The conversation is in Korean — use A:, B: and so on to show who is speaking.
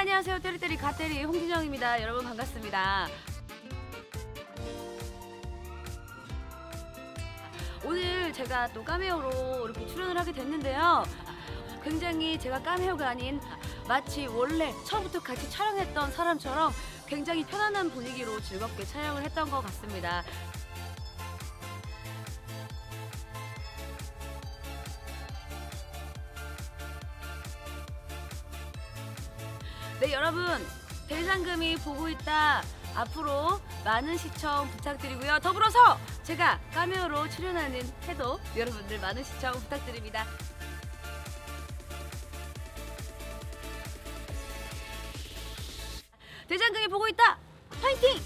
A: 갓대리 갓대리 홍진영입니다. 여러분 반갑습니다. 오늘 제가 또 카메오로 이렇게 출연을 하게 됐는데요. 굉장히 제가 카메오가 아닌 마치 원래 처음부터 같이 촬영했던 사람처럼 굉장히 편안한 분위기로 즐겁게 촬영을 했던 것 같습니다. 네 여러분. 대상금이 보고 있다. 앞으로 많은 시청 부탁드리고요. 더불어서 제가 카메오로 출연하는 해도 여러분들 많은 시청 부탁드립니다. 대장금이 보고 있다. 파이팅